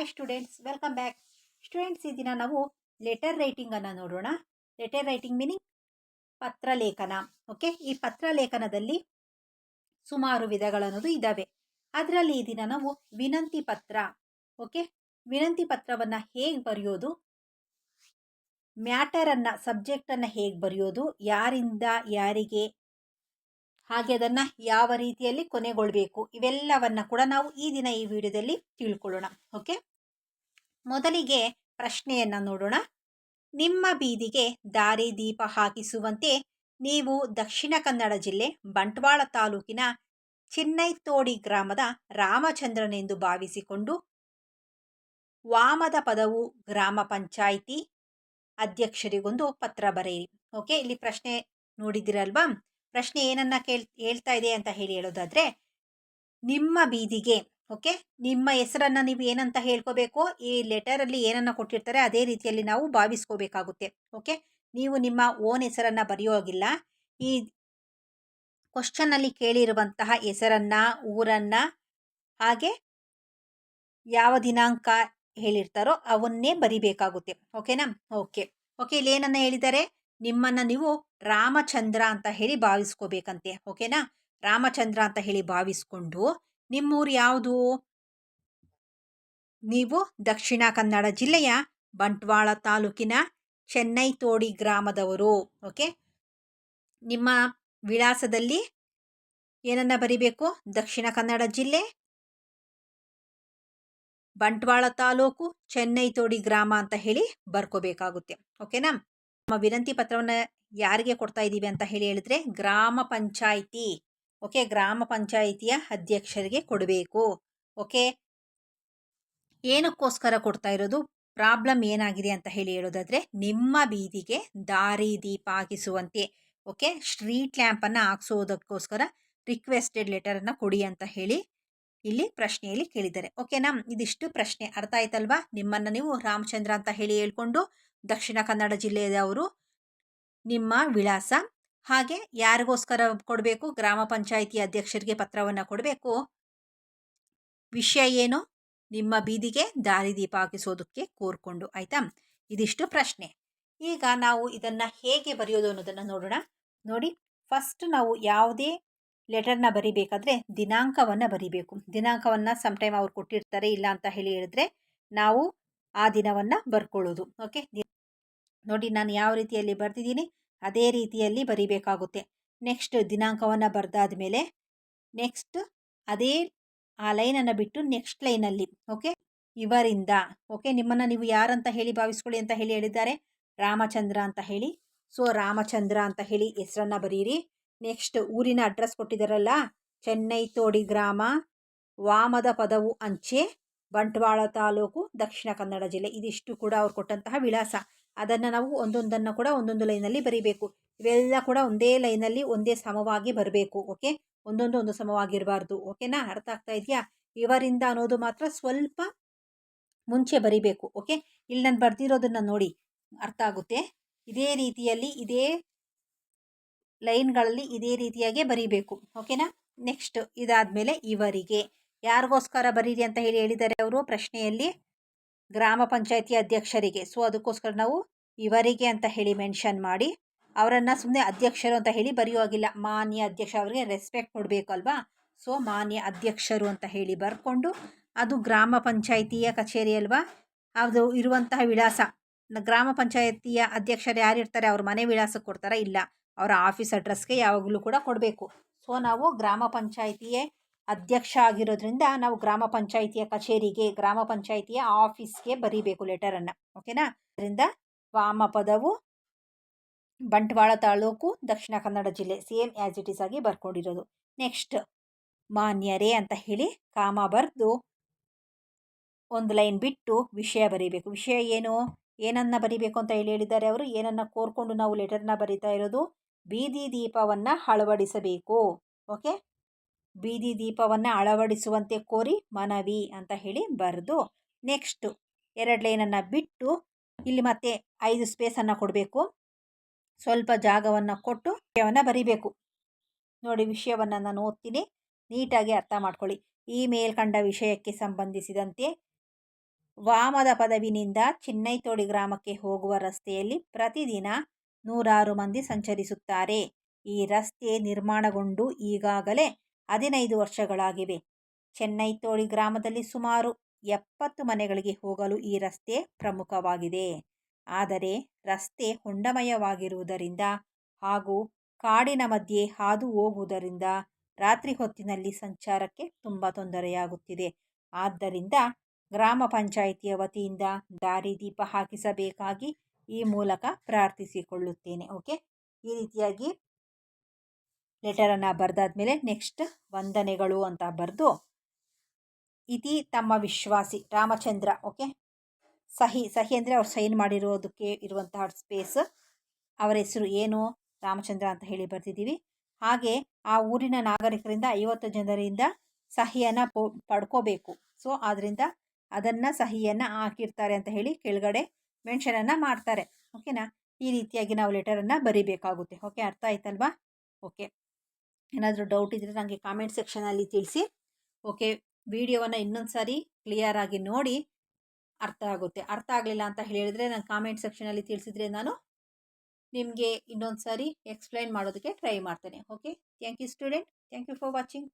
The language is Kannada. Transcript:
Hi students welcome back students ಈ ದಿನ ನಾವು ಲೆಟರ್ ರೈಟಿಂಗನ್ನು ನೋಡೋಣ. ಲೆಟರ್ ರೈಟಿಂಗ್ ಮೀನಿಂಗ್ ಪತ್ರಲೇಖನ ಓಕೆ ಈ ಪತ್ರಲೇಖನದಲ್ಲಿ ಸುಮಾರು ವಿಧಗಳನ್ನೋದು ಇದ್ದಾವೆ ಅದರಲ್ಲಿ ಈ ದಿನ ನಾವು ವಿನಂತಿ ಪತ್ರ ಓಕೆ ವಿನಂತಿ ಪತ್ರವನ್ನು ಹೇಗೆ ಬರೆಯೋದು? ಮ್ಯಾಟರನ್ನು, ಸಬ್ಜೆಕ್ಟನ್ನು ಹೇಗೆ ಬರೆಯೋದು? ಯಾರಿಂದ, ಯಾರಿಗೆ? ಹಾಗೆ ಅದನ್ನು ಯಾವ ರೀತಿಯಲ್ಲಿ ಕೊನೆಗೊಳ್ಳಬೇಕು ಇವೆಲ್ಲವನ್ನು ಕೂಡ ನಾವು ಈ ದಿನ ಈ ವಿಡಿಯೋದಲ್ಲಿ ತಿಳ್ಕೊಳ್ಳೋಣ. ಓಕೆ ಮೊದಲಿಗೆ ಪ್ರಶ್ನೆಯನ್ನು ನೋಡೋಣ. ನಿಮ್ಮ ಬೀದಿಗೆ ದಾರಿ ದೀಪ ಹಾಕಿಸುವಂತೆ ನೀವು ದಕ್ಷಿಣ ಕನ್ನಡ ಜಿಲ್ಲೆ ಬಂಟ್ವಾಳ ತಾಲೂಕಿನ ಚಿನ್ನೈತೋಡಿ ಗ್ರಾಮದ ರಾಮಚಂದ್ರನೆಂದು ಭಾವಿಸಿಕೊಂಡು ವಾಮದ ಪದವು ಗ್ರಾಮ ಪಂಚಾಯಿತಿ, ಅಧ್ಯಕ್ಷರಿಗೊಂದು ಪತ್ರ ಬರೆಯಿರಿ. ಓಕೆ ಇಲ್ಲಿ ಪ್ರಶ್ನೆ ನೋಡಿದಿರಲ್ವಾ ಪ್ರಶ್ನೆ ಏನನ್ನ ಕೇಳ್, ಹೇಳ್ತಾ ಇದೆ ಅಂತ ಹೇಳಿ ಹೇಳೋದಾದ್ರೆ, ನಿಮ್ಮ ಬೀದಿಗೆ ಓಕೆ ನಿಮ್ಮ ಹೆಸರನ್ನ ನೀವು ಏನಂತ ಹೇಳ್ಕೋಬೇಕು, ಈ ಲೆಟರಲ್ಲಿ ಏನನ್ನ ಕೊಟ್ಟಿರ್ತಾರೆ, ಅದೇ ರೀತಿಯಲ್ಲಿ ನಾವು ಭಾವಿಸ್ಕೋಬೇಕಾಗುತ್ತೆ ಓಕೆ ನೀವು ನಿಮ್ಮ ಓನ್ ಹೆಸರನ್ನ ಬರೆಯೋಗಿಲ್ಲ ಈ ಕ್ವಶನ್ ಅಲ್ಲಿ ಕೇಳಿರುವಂತಹ ಹೆಸರನ್ನ, ಊರನ್ನ, ಹಾಗೆ ಯಾವ ದಿನಾಂಕ ಹೇಳಿರ್ತಾರೋ ಅವನ್ನೇ ಬರಿಬೇಕಾಗುತ್ತೆ ಓಕೆನಾ ಓಕೆ ಓಕೆ ಇಲ್ಲಿ ಏನನ್ನ ಹೇಳಿದ್ದಾರೆ? ನಿಮ್ಮನ್ನ ನೀವು ರಾಮಚಂದ್ರ ಅಂತ ಹೇಳಿ ಭಾವಿಸ್ಕೋಬೇಕಂತೆ, ಓಕೆನಾ? ರಾಮಚಂದ್ರ ಅಂತ ಹೇಳಿ ಭಾವಿಸ್ಕೊಂಡು ನಿಮ್ಮೂರು ಯಾವುದು? ನೀವು ದಕ್ಷಿಣ ಕನ್ನಡ ಜಿಲ್ಲೆಯ ಬಂಟ್ವಾಳ ತಾಲೂಕಿನ ಚೆನ್ನೈ ತೋಡಿ ಗ್ರಾಮದವರು, ಓಕೆ? ನಿಮ್ಮ ವಿಳಾಸದಲ್ಲಿ ಏನನ್ನ ಬರಿಬೇಕು? ದಕ್ಷಿಣ ಕನ್ನಡ ಜಿಲ್ಲೆ? ಬಂಟ್ವಾಳ ತಾಲೂಕು ಚೆನ್ನೈ ತೋಡಿ ಗ್ರಾಮ ಅಂತ ಹೇಳಿ ಬರ್ಕೋಬೇಕಾಗುತ್ತೆ, ಓಕೆನಾ? ನಮ್ಮ ವಿನಂತಿ ಪತ್ರವನ್ನು ಯಾರಿಗೆ ಕೊಡ್ತಾ ಇದ್ದೀವಿ ಅಂತ ಹೇಳಿ ಹೇಳಿದ್ರೆ ಗ್ರಾಮ ಪಂಚಾಯಿತಿ ಓಕೆ ಗ್ರಾಮ ಪಂಚಾಯಿತಿಯ ಅಧ್ಯಕ್ಷರಿಗೆ ಕೊಡಬೇಕು ಓಕೆ ಏನಕ್ಕೋಸ್ಕರ ಕೊಡ್ತಾ ಇರೋದು? ಪ್ರಾಬ್ಲಮ್ ಏನಾಗಿದೆ ಅಂತ ಹೇಳಿ ಹೇಳೋದಾದ್ರೆ ನಿಮ್ಮ ಬೀದಿಗೆ ದಾರಿ ದೀಪ ಹಾಕಿಸುವಂತೆ ಓಕೆ ಸ್ಟ್ರೀಟ್ ಲ್ಯಾಂಪನ್ನು ಹಾಕ್ಸೋದಕ್ಕೋಸ್ಕರ ರಿಕ್ವೆಸ್ಟೆಡ್ ಲೆಟರನ್ನು ಕೊಡಿ ಅಂತ ಹೇಳಿ ಇಲ್ಲಿ ಪ್ರಶ್ನೆಯಲ್ಲಿ ಕೇಳಿದ್ದಾರೆ. ಓಕೆನಾ ಇದಿಷ್ಟು ಪ್ರಶ್ನೆ ಅರ್ಥ ಆಯ್ತಲ್ವಾ? ನಿಮ್ಮನ್ನು ನೀವು ರಾಮಚಂದ್ರ ಅಂತ ಹೇಳಿ ಹೇಳ್ಕೊಂಡು ದಕ್ಷಿಣ ಕನ್ನಡ ಜಿಲ್ಲೆಯವರು ನಿಮ್ಮ ವಿಳಾಸ ಹಾಗೆ ಯಾರಿಗೋಸ್ಕರ ಕೊಡಬೇಕು, ಗ್ರಾಮ ಪಂಚಾಯಿತಿ ಅಧ್ಯಕ್ಷರಿಗೆ ಪತ್ರವನ್ನು ಕೊಡಬೇಕು, ವಿಷಯ ಏನು, ನಿಮ್ಮ ಬೀದಿಗೆ ದಾರಿದೀಪ ಹಾಕಿಸೋದಕ್ಕೆ ಕೋರ್ಕೊಂಡು, ಆಯ್ತಾ? ಇದಿಷ್ಟು ಪ್ರಶ್ನೆ. ಈಗ ನಾವು ಇದನ್ನು ಹೇಗೆ ಬರೆಯೋದು ಅನ್ನೋದನ್ನು ನೋಡೋಣ. ನೋಡಿ ಫಸ್ಟ್ ನಾವು ಯಾವುದೇ ಲೆಟರ್ನ ಬರಿಬೇಕಾದ್ರೆ ದಿನಾಂಕವನ್ನು ಬರಿಬೇಕು. ದಿನಾಂಕವನ್ನು ಟೈಮ್ ಅವ್ರು ಕೊಟ್ಟಿರ್ತಾರೆ, ಇಲ್ಲ ಅಂತ ಹೇಳಿ ಹೇಳಿದ್ರೆ ನಾವು ಆ ದಿನವನ್ನು ಬರ್ಕೊಳ್ಳೋದು. ಓಕೆ ನೋಡಿ ನಾನು ಯಾವ ರೀತಿಯಲ್ಲಿ ಬರ್ತಿದ್ದೀನಿ ಅದೇ ರೀತಿಯಲ್ಲಿ ಬರಿಬೇಕಾಗುತ್ತೆ. ನೆಕ್ಸ್ಟ್ ದಿನಾಂಕವನ್ನು ಬರೆದಾದ ಮೇಲೆ ನೆಕ್ಸ್ಟ್ ಅದೇ ಆ ಲೈನನ್ನು ಬಿಟ್ಟು ನೆಕ್ಸ್ಟ್ ಲೈನಲ್ಲಿ, ಓಕೆ? ಇವರಿಂದ, ಓಕೆ? ನಿಮ್ಮನ್ನು ನೀವು ಯಾರಂತ ಹೇಳಿ ಭಾವಿಸ್ಕೊಳ್ಳಿ ಅಂತ ಹೇಳಿ ಹೇಳಿದ್ದಾರೆ. ರಾಮಚಂದ್ರ ಅಂತ ಹೇಳಿ. ಸೊ, ರಾಮಚಂದ್ರ ಅಂತ ಹೇಳಿ ಹೆಸರನ್ನು ಬರೀರಿ. ನೆಕ್ಸ್ಟ್ ಊರಿನ ಅಡ್ರೆಸ್ ಕೊಟ್ಟಿದ್ದಾರಲ್ಲ ಚೆನ್ನೈ ತೋಡಿ ಗ್ರಾಮ, ವಾಮದ ಪದವು ಅಂಚೆ, ಬಂಟ್ವಾಳ ತಾಲೂಕು ದಕ್ಷಿಣ ಕನ್ನಡ ಜಿಲ್ಲೆ. ಇದಿಷ್ಟು ಕೂಡ ಅವ್ರು ಕೊಟ್ಟಂತಹ ವಿಳಾಸ. ಅದನ್ನು ನಾವು ಒಂದೊಂದನ್ನು ಕೂಡ ಒಂದೊಂದು ಲೈನಲ್ಲಿ ಬರೀಬೇಕು. ಇವೆಲ್ಲ ಕೂಡ ಒಂದೇ ಲೈನಲ್ಲಿ ಒಂದೇ ಸಮವಾಗಿ ಬರಬೇಕು, ಓಕೆ? ಒಂದೊಂದು ಒಂದು ಸಮವಾಗಿರಬಾರ್ದು, ಓಕೆನಾ? ಅರ್ಥ ಆಗ್ತಾ ಇದೆಯಾ? ಇವರಿಂದ ಅನ್ನೋದು ಮಾತ್ರ ಸ್ವಲ್ಪ ಮುಂಚೆ ಬರಿಬೇಕು, ಓಕೆ? ಇಲ್ಲಿ ನಾನು ಬರೆದಿರೋದನ್ನು ನೋಡಿ, ಅರ್ಥ ಆಗುತ್ತೆ? ಇದೇ ರೀತಿಯಲ್ಲಿ ಇದೇ ಲೈನ್ಗಳಲ್ಲಿ ಇದೇ ರೀತಿಯಾಗೆ ಬರೀಬೇಕು, ಓಕೆನಾ? ನೆಕ್ಸ್ಟ್ ಇದಾದಮೇಲೆ ಇವರಿಗೆ. ಯಾರಿಗೋಸ್ಕರ ಬರೀರಿ ಅಂತ ಹೇಳಿ ಹೇಳಿದ್ದಾರೆ ಅವರು ಪ್ರಶ್ನೆಯಲ್ಲಿ? ಗ್ರಾಮ ಪಂಚಾಯತಿ ಅಧ್ಯಕ್ಷರಿಗೆ. ಸೊ, ಅದಕ್ಕೋಸ್ಕರ ನಾವು ಇವರಿಗೆ ಅಂತ ಹೇಳಿ ಮೆನ್ಷನ್ ಮಾಡಿ, ಅವರನ್ನು ಸುಮ್ಮನೆ ಅಧ್ಯಕ್ಷರು ಅಂತ ಹೇಳಿ ಬರೆಯುವಾಗಿಲ್ಲ. ಮಾನ್ಯ ಅಧ್ಯಕ್ಷ ಅವರಿಗೆ ರೆಸ್ಪೆಕ್ಟ್ ಕೊಡಬೇಕು ಅಲ್ವಾ? ಸೊ, ಮಾನ್ಯ ಅಧ್ಯಕ್ಷರು ಅಂತ ಹೇಳಿ ಬರ್ಕೊಂಡು, ಅದು ಗ್ರಾಮ ಪಂಚಾಯಿತಿಯ ಕಚೇರಿ ಅಲ್ವಾ? ಅದು ಇರುವಂತಹ ವಿಳಾಸ. ಗ್ರಾಮ ಪಂಚಾಯತಿಯ ಅಧ್ಯಕ್ಷರು ಯಾರಿರ್ತಾರೆ ಅವ್ರ ಮನೆ ವಿಳಾಸ ಕೊಡ್ತಾರಾ? ಇಲ್ಲ. ಅವರ ಆಫೀಸ್ ಅಡ್ರೆಸ್ಗೆ ಯಾವಾಗಲೂ ಕೂಡ ಕೊಡಬೇಕು. ಸೊ, ನಾವು ಗ್ರಾಮ ಪಂಚಾಯಿತಿಯೇ ಅಧ್ಯಕ್ಷ ಆಗಿರೋದ್ರಿಂದ ನಾವು ಗ್ರಾಮ ಪಂಚಾಯಿತಿಯ ಕಚೇರಿಗೆ, ಗ್ರಾಮ ಪಂಚಾಯಿತಿಯ ಆಫೀಸ್ಗೆ ಬರೀಬೇಕು ಲೆಟರನ್ನು ಓಕೆನಾ ಅದರಿಂದ ವಾಮಪದವು ಬಂಟ್ವಾಳ ತಾಲೂಕು, ದಕ್ಷಿಣ ಕನ್ನಡ ಜಿಲ್ಲೆ ಸೇಮ್ ಆ್ಯಸ್ ಇಟ್ ಈಸ್ ಆಗಿ ಬರ್ಕೊಂಡಿರೋದು. ನೆಕ್ಸ್ಟ್ ಮಾನ್ಯರೇ ಅಂತ ಹೇಳಿ ಕಾಮ ಬರೆದು ಒಂದು ಲೈನ್ ಬಿಟ್ಟು ವಿಷಯ ಬರೀಬೇಕು. ವಿಷಯ ಏನು? ಏನನ್ನ ಬರಿಬೇಕು ಅಂತ ಹೇಳಿ ಹೇಳಿದ್ದಾರೆ ಅವರು. ಏನನ್ನ ಕೋರ್ಕೊಂಡು ನಾವು ಲೆಟರ್ನ ಬರಿತಾ ಇರೋದು? ಬೀದಿ ದೀಪವನ್ನು ಅಳವಡಿಸಬೇಕು ಓಕೆ ಬೀದಿ ದೀಪವನ್ನು ಅಳವಡಿಸುವಂತೆ ಕೋರಿ ಮನವಿ ಅಂತ ಹೇಳಿ ಬರೆದು ನೆಕ್ಸ್ಟು ಎರಡು ಲೈನನ್ನು ಬಿಟ್ಟು ಇಲ್ಲಿ ಮತ್ತೆ ಐದು ಸ್ಪೇಸನ್ನು ಕೊಡಬೇಕು. ಸ್ವಲ್ಪ ಜಾಗವನ್ನು ಕೊಟ್ಟು ವಿಷಯವನ್ನು ಬರಿಬೇಕು. ನೋಡಿ ವಿಷಯವನ್ನು ನಾನು ಓದ್ತೀನಿ. ನೀಟಾಗಿ ಅರ್ಥ ಮಾಡ್ಕೊಳ್ಳಿ. ಈ ಮೇಲ್ಕಂಡ ವಿಷಯಕ್ಕೆ ಸಂಬಂಧಿಸಿದಂತೆ ವಾಮದ ಪದವಿನಿಂದ ಚಿನ್ನೈತೋಡಿ ಗ್ರಾಮಕ್ಕೆ ಹೋಗುವ ರಸ್ತೆಯಲ್ಲಿ ಪ್ರತಿದಿನ ನೂರಾರು ಮಂದಿ ಸಂಚರಿಸುತ್ತಾರೆ. ಈ ರಸ್ತೆ ನಿರ್ಮಾಣಗೊಂಡು ಈಗಾಗಲೇ ಹದಿನೈದು ವರ್ಷಗಳಾಗಿವೆ. ಚೆನ್ನೈ ತೋಳಿ ಗ್ರಾಮದಲ್ಲಿ ಸುಮಾರು ಎಪ್ಪತ್ತು ಮನೆಗಳಿಗೆ ಹೋಗಲು ಈ ರಸ್ತೆ ಪ್ರಮುಖವಾಗಿದೆ. ಆದರೆ ರಸ್ತೆ ಹೊಂಡಮಯವಾಗಿರುವುದರಿಂದ ಹಾಗೂ ಕಾಡಿನ ಮಧ್ಯೆ ಹಾದು ಹೋಗುವುದರಿಂದ ರಾತ್ರಿ ಹೊತ್ತಿನಲ್ಲಿ ಸಂಚಾರಕ್ಕೆ ತುಂಬ ತೊಂದರೆಯಾಗುತ್ತಿದೆ. ಆದ್ದರಿಂದ ಗ್ರಾಮ ಪಂಚಾಯಿತಿಯ ವತಿಯಿಂದ ದಾರಿ ದೀಪ ಹಾಕಿಸಬೇಕಾಗಿ ಈ ಮೂಲಕ ಪ್ರಾರ್ಥಿಸಿಕೊಳ್ಳುತ್ತೇನೆ. ಓಕೆ? ಈ ರೀತಿಯಾಗಿ ಲೆಟರನ್ನು ಬರೆದಾದ್ಮೇಲೆ ನೆಕ್ಸ್ಟ್ ವಂದನೆಗಳು ಅಂತ ಬರೆದು, ಇತಿ ತಮ್ಮ ವಿಶ್ವಾಸಿ ರಾಮಚಂದ್ರ ಓಕೆ ಸಹಿ ಸಹಿ ಅಂದರೆ ಅವ್ರು ಸೈನ್ ಮಾಡಿರೋದಕ್ಕೆ ಇರುವಂತಹ ಸ್ಪೇಸ್ ಅವರ ಹೆಸರು ಏನು? ರಾಮಚಂದ್ರ ಅಂತ ಹೇಳಿ ಬರ್ತಿದ್ದೀವಿ ಹಾಗೆ ಆ ಊರಿನ ನಾಗರಿಕರಿಂದ ಐವತ್ತು ಜನರಿಂದ ಸಹಿಯನ್ನು ಪಡ್ಕೋಬೇಕು. ಸೊ ಆದ್ದರಿಂದ ಅದನ್ನು ಸಹಿಯನ್ನು ಹಾಕಿರ್ತಾರೆ ಅಂತ ಹೇಳಿ ಕೆಳಗಡೆ ಮೆನ್ಷನನ್ನು ಮಾಡ್ತಾರೆ. ಓಕೆನಾ ಈ ರೀತಿಯಾಗಿ ನಾವು ಲೆಟರನ್ನು ಬರಿಬೇಕಾಗುತ್ತೆ. ಓಕೆ ಅರ್ಥ ಆಯ್ತಲ್ವಾ? ಓಕೆ ಏನಾದರೂ ಡೌಟ್ ಇದ್ದರೆ ನನಗೆ ಕಾಮೆಂಟ್ ಸೆಕ್ಷನಲ್ಲಿ ತಿಳಿಸಿ. ಓಕೆ ವಿಡಿಯೋವನ್ನು ಇನ್ನೊಂದು ಸಾರಿ ಕ್ಲಿಯರಾಗಿ ನೋಡಿ ಅರ್ಥ ಆಗುತ್ತೆ. ಅರ್ಥ ಆಗಲಿಲ್ಲ ಅಂತ ಹೇಳಿದರೆ ನಾನು ಕಾಮೆಂಟ್ ಸೆಕ್ಷನಲ್ಲಿ ತಿಳಿಸಿದ್ರೆ ನಾನು ನಿಮಗೆ ಇನ್ನೊಂದು ಸಾರಿ ಎಕ್ಸ್ಪ್ಲೈನ್ ಮಾಡೋದಕ್ಕೆ ಟ್ರೈ ಮಾಡ್ತೇನೆ. Okay thank you student thank you for watching